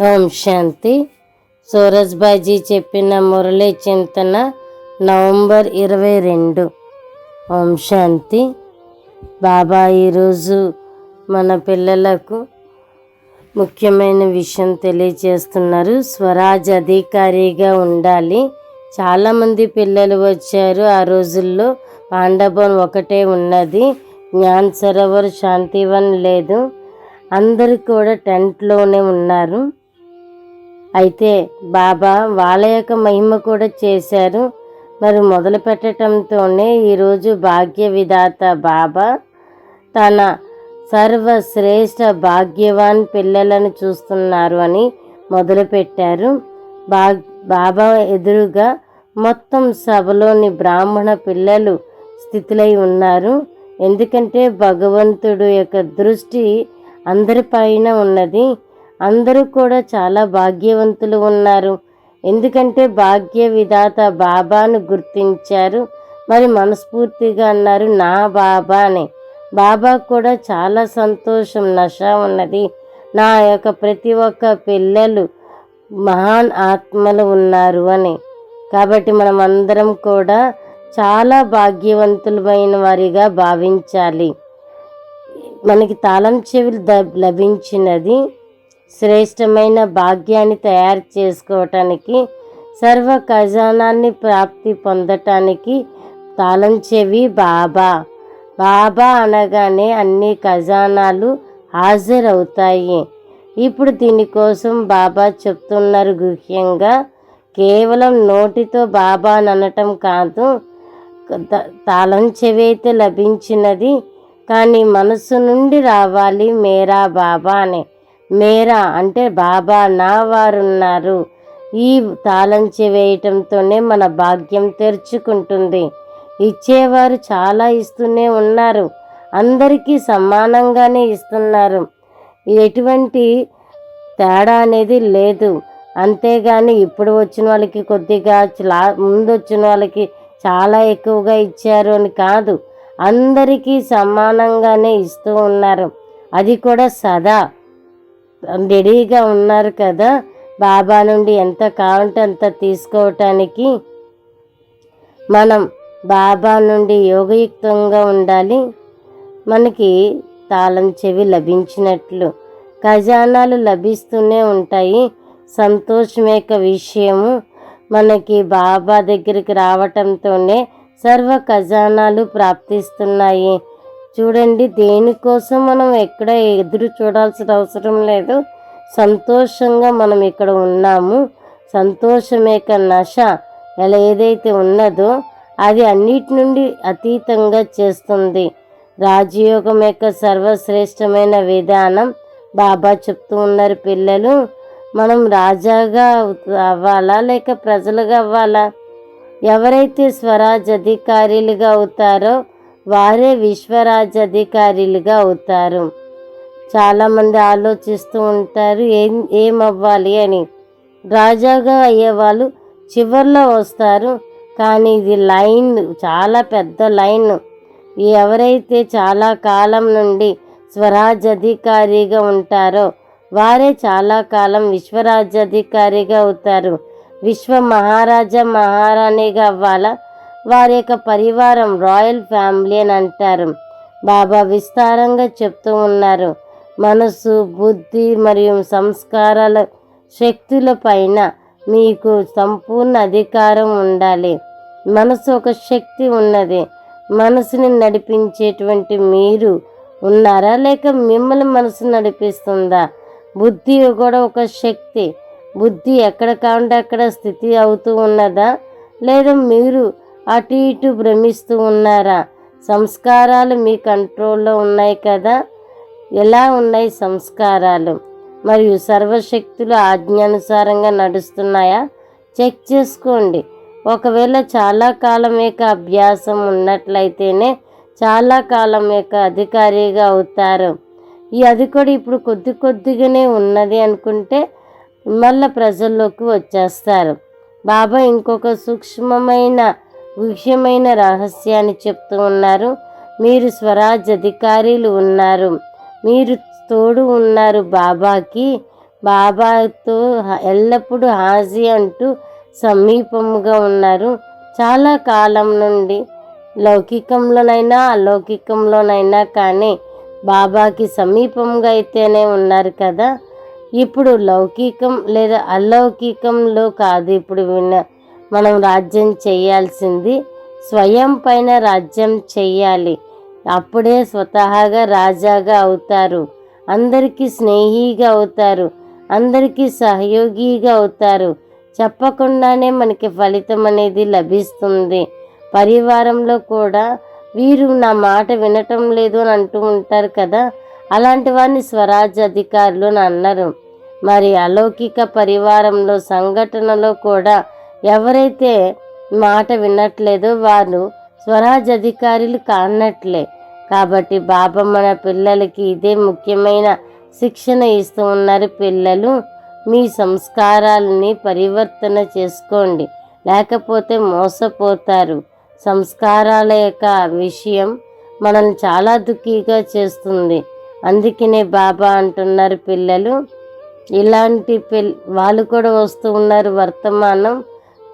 ఓం శాంతి. సూరజ్బాజీ చెప్పిన మురళీ చింతన నవంబర్ ఇరవై రెండు. ఓం శాంతి. బాబా ఈరోజు మన పిల్లలకు ముఖ్యమైన విషయం తెలియజేస్తున్నారు. స్వరాజ్ అధికారిగా ఉండాలి. చాలామంది పిల్లలు వచ్చారు. ఆ రోజుల్లో పాండవం ఒకటే ఉన్నది. జ్ఞాన్ సరోవర్ శాంతివన్ లేదు. అందరూ కూడా టెంట్లోనే ఉన్నారు. అయితే బాబా వాళ్ళ యొక్క మహిమ కూడా చేశారు. మరి మొదలు పెట్టడంతోనే ఈరోజు భాగ్య విధాత బాబా తన సర్వశ్రేష్ఠ భాగ్యవాన్ పిల్లలను చూస్తున్నారు అని మొదలుపెట్టారు బా బాబా ఎదురుగా మొత్తం సభలోని బ్రాహ్మణ పిల్లలు స్థితిలై ఉన్నారు. ఎందుకంటే భగవంతుడు యొక్క దృష్టి అందరిపైన ఉన్నది. అందరూ కూడా చాలా భాగ్యవంతులు ఉన్నారు. ఎందుకంటే భాగ్య విధాత బాబాను గుర్తించారు. మరి మనస్ఫూర్తిగా అన్నారు నా బాబా అని. బాబా కూడా చాలా సంతోషం నష ఉన్నది. నా యొక్క ప్రతి ఒక్క పిల్లలు మహాన్ ఆత్మలు ఉన్నారు అని. కాబట్టి మనం అందరం కూడా చాలా భాగ్యవంతులమైన వారిగా భావించాలి. మనకి తాళం చెవులు ద లభించినది శ్రేష్టమైన భాగ్యాన్ని తయారు చేసుకోవటానికి సర్వ ఖజానాన్ని ప్రాప్తి పొందటానికి తాళం చెవి బాబా. బాబా అనగానే అన్ని ఖజానాలు హాజరవుతాయి. ఇప్పుడు దీనికోసం బాబా చెప్తున్నారు గుహ్యంగా కేవలం నోటితో బాబా అనటం కాదు తాళం చెవి అయితే లభించినది కానీ మనసు నుండి రావాలి మేరా బాబా అని. మేరా అంటే బాబా నా వారున్నారు ఈ తాళంచి వేయటంతోనే మన భాగ్యం తెరుచుకుంటుంది. ఇచ్చేవారు చాలా ఇస్తూనే ఉన్నారు. అందరికీ సమానంగానే ఇస్తున్నారు. ఎటువంటి తేడా అనేది లేదు. అంతేగాని ఇప్పుడు వచ్చిన వాళ్ళకి కొద్దిగా లా ముందు వచ్చిన వాళ్ళకి చాలా ఎక్కువగా ఇచ్చారు అని కాదు. అందరికీ సమానంగానే ఇస్తూ ఉన్నారు. అది కూడా సదా. రెడీగా ఉన్నారు కదా. బాబా నుండి ఎంత కావాలంటే అంత తీసుకోవటానికి మనం బాబా నుండి యోగయుక్తంగా ఉండాలి. మనకి తాళం చెవి లభించినట్లు ఖజానాలు లభిస్తూనే ఉంటాయి. సంతోషమేక విషయము మనకి బాబా దగ్గరికి రావటంతోనే సర్వ ఖజానాలు ప్రాప్తిస్తున్నాయి. చూడండి దేనికోసం మనం ఎక్కడ ఎదురు చూడాల్సిన అవసరం లేదు. సంతోషంగా మనం ఇక్కడ ఉన్నాము. సంతోషమేక నశ ఎలా ఏదైతే ఉన్నదో అది అన్నిటి నుండి అతీతంగా చేస్తుంది. రాజయోగం యొక్క సర్వశ్రేష్టమైన విధానం బాబా చెప్తూ ఉన్నారు పిల్లలు. మనం రాజాగా అవ్వాలా లేక ప్రజలుగా అవ్వాలా? ఎవరైతే స్వరాజ్ అధికారులుగా అవుతారో వారే విశ్వరాజ్యాధికారులుగా అవుతారు. చాలామంది ఆలోచిస్తూ ఉంటారు ఏం ఏమవ్వాలి అని. రాజాగా అయ్యేవాళ్ళు చివర్లో వస్తారు కానీ ఇది లైన్ చాలా పెద్ద లైన్. ఎవరైతే చాలా కాలం నుండి స్వరాజ్ అధికారిగా ఉంటారో వారే చాలా కాలం విశ్వరాజ్యాధికారిగా అవుతారు. విశ్వ మహారాజా మహారాణిగా అవ్వాలా? వారి యొక్క పరివారం రాయల్ ఫ్యామిలీ అని అంటారు. బాబా విస్తారంగా చెప్తూ ఉన్నారు. మనసు బుద్ధి మరియు సంస్కారాల శక్తుల పైన మీకు సంపూర్ణ అధికారం ఉండాలి. మనసు ఒక శక్తి ఉన్నది. మనసుని నడిపించేటువంటి మీరు ఉన్నారా? లేక మిమ్మల్ని మనసు నడిపిస్తుందా? బుద్ధి కూడా ఒక శక్తి. బుద్ధి ఎక్కడ కాకుండా అక్కడ స్థితి అవుతూ ఉన్నదా? లేదా మీరు అటు ఇటు భ్రమిస్తూ ఉన్నారా? సంస్కారాలు మీ కంట్రోల్లో ఉన్నాయి కదా? ఎలా ఉన్నాయి సంస్కారాలు? మరియు సర్వశక్తులు ఆజ్ఞానుసారంగా నడుస్తున్నాయా? చెక్ చేసుకోండి. ఒకవేళ చాలా కాలం యొక్క అభ్యాసం ఉన్నట్లయితేనే చాలా కాలం యొక్క అధికారిగా అవుతారు. ఈ అది కూడా ఇప్పుడు కొద్ది కొద్దిగానే ఉన్నది అనుకుంటే మళ్ళీ ప్రజల్లోకి వచ్చేస్తారు. బాబా ఇంకొక సూక్ష్మమైన ముఖ్యమైన రహస్యాన్ని చెప్తూ ఉన్నారు. మీరు స్వరాజ్ అధికారులు ఉన్నారు. మీరు తోడు ఉన్నారు బాబాకి. బాబాతో ఎల్లప్పుడూ హాజీ అంటూ సమీపముగా ఉన్నారు. చాలా కాలం నుండి లౌకికంలోనైనా అలౌకికంలోనైనా కానీ బాబాకి సమీపంగా అయితేనే ఉన్నారు కదా. ఇప్పుడు లౌకికం లేదా అలౌకికంలో కాదు. ఇప్పుడు విన్న మనం రాజ్యం చేయాల్సింది. స్వయం పైన రాజ్యం చెయ్యాలి అప్పుడే స్వతహాగా రాజాగా అవుతారు. అందరికీ స్నేహిగా అవుతారు. అందరికీ సహయోగిగా అవుతారు. చెప్పకుండానే మనకి ఫలితం అనేది లభిస్తుంది. పరివారంలో కూడా వీరు నా మాట వినటం లేదు అని అంటూ ఉంటారు కదా. అలాంటి వారిని స్వరాజ్ అధికారులు అని అన్నారు. మరి అలౌకిక పరివారంలో సంఘటనలో కూడా ఎవరైతే మాట వినట్లేదో వారు స్వరాజ్ అధికారులు కానట్లే. కాబట్టి బాబా మన పిల్లలకి ఇదే ముఖ్యమైన శిక్షణ ఇస్తూ ఉన్నారు పిల్లలు. మీ సంస్కారాలని పరివర్తన చేసుకోండి. లేకపోతే మోసపోతారు. సంస్కారాల యొక్క విషయం మనల్ని చాలా దుఃఖీగా చేస్తుంది. అందుకనే బాబా అంటున్నారు పిల్లలు. ఇలాంటి పిల్ వాళ్ళు కూడా వస్తూ ఉన్నారు వర్తమానం.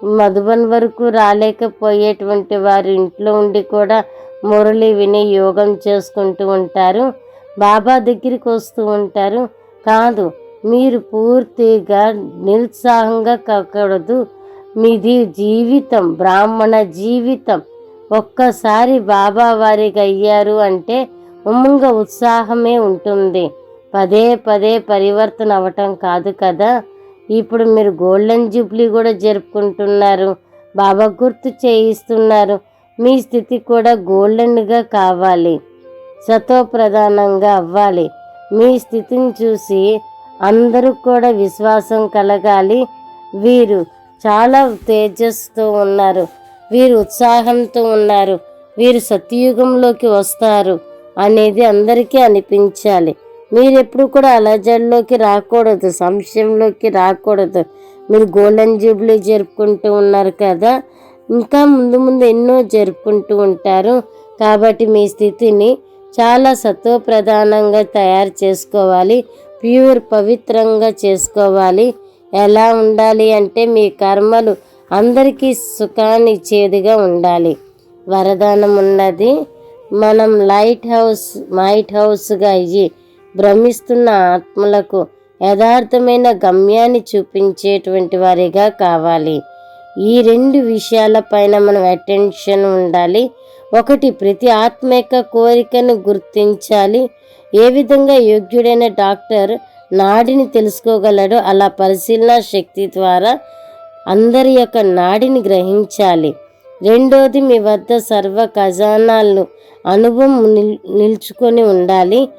మధుబన్ వరకు రాలేకపోయేటువంటి వారు ఇంట్లో ఉండి కూడా మురళి విని యోగం చేసుకుంటూ ఉంటారు. బాబా దగ్గరికి వస్తూ ఉంటారు. కాదు మీరు పూర్తిగా నిరుత్సాహంగా కాకూడదు. మీది జీవితం బ్రాహ్మణ జీవితం. ఒక్కసారి బాబా వారికి అయ్యారు అంటే ఉమ్మంగా ఉత్సాహమే ఉంటుంది. పదే పదే పరివర్తన అవటం కాదు కదా? ఇప్పుడు మీరు గోల్డెన్ జూబ్లీ కూడా జరుపుకుంటున్నారు. బాబా గుర్తు చేయిస్తున్నారు. మీ స్థితి కూడా గోల్డెన్గా కావాలి. సతో ప్రధానంగా అవ్వాలి. మీ స్థితిని చూసి అందరూ కూడా విశ్వాసం కలగాలి. వీరు చాలా తేజస్తో ఉన్నారు. వీరు ఉత్సాహంతో ఉన్నారు. వీరు సత్యయుగంలోకి వస్తారు అనేది అందరికీ అనిపించాలి. మీరెప్పుడు కూడా అలజడిలోకి రాకూడదు సంశయంలోకి రాకూడదు. మీరు గోల్డెన్ జూబ్లీ జరుపుకుంటూ ఉన్నారు కదా? ఇంకా ముందు ముందు ఎన్నో జరుపుకుంటూ ఉంటారు. కాబట్టి మీ స్థితిని చాలా సత్వప్రధానంగా తయారు చేసుకోవాలి. ప్యూర్ పవిత్రంగా చేసుకోవాలి. ఎలా ఉండాలి అంటే మీ కర్మలు అందరికీ సుఖాన్ని ఇచ్చేదిగా ఉండాలి. వరదానం ఉన్నది. మనం లైట్ హౌస్ మైట్ హౌస్గా అయ్యి భ్రమిస్తున్న ఆత్మలకు యథార్థమైన గమ్యాన్ని చూపించేటువంటి వారిగా కావాలి. ఈ రెండు విషయాలపైన మనం అటెన్షన్ ఉండాలి. ఒకటి ప్రతి ఆత్మ యొక్క కోరికను గుర్తించాలి. ఏ విధంగా యోగ్యుడైన డాక్టర్ నాడిని తెలుసుకోగలడో అలా పరిశీలన శక్తి ద్వారా అందరి యొక్క నాడిని గ్రహించాలి. రెండోది మీ వద్ద సర్వ ఖజానాలను అనుభవం నిల్- నిల్చుకొని ఉండాలి.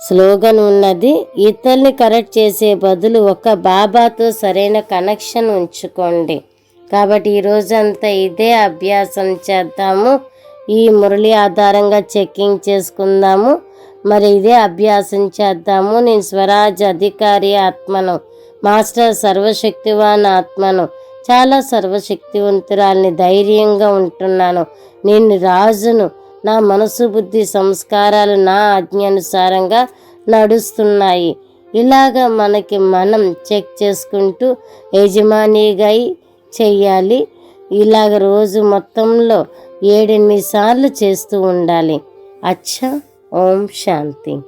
స్లోగన్ ఉన్నది. ఇతరుల్ని కరెక్ట్ చేసే బదులు ఒక బాబాతో సరైన కనెక్షన్ ఉంచుకోండి. కాబట్టి ఈ ఇదే అభ్యాసం చేద్దాము. ఈ మురళి ఆధారంగా చెక్కింగ్ చేసుకుందాము. మరి ఇదే అభ్యాసం చేద్దాము. నేను స్వరాజ్ అధికారి ఆత్మను మాస్టర్ సర్వశక్తివాన్ ఆత్మను చాలా సర్వశక్తివంతురాల్ని ధైర్యంగా ఉంటున్నాను. నేను రాజును నా మనసు బుద్ధి సంస్కారాలు నా ఆజ్ఞానుసారంగా నడుస్తున్నాయి. ఇలాగ మనకి మనం చెక్ చేసుకుంటూ యజమానిగా చెయ్యాలి. ఇలాగ రోజు మొత్తంలో ఏడెనిమిది సార్లు చేస్తూ ఉండాలి. అచ్చా ఓం శాంతి.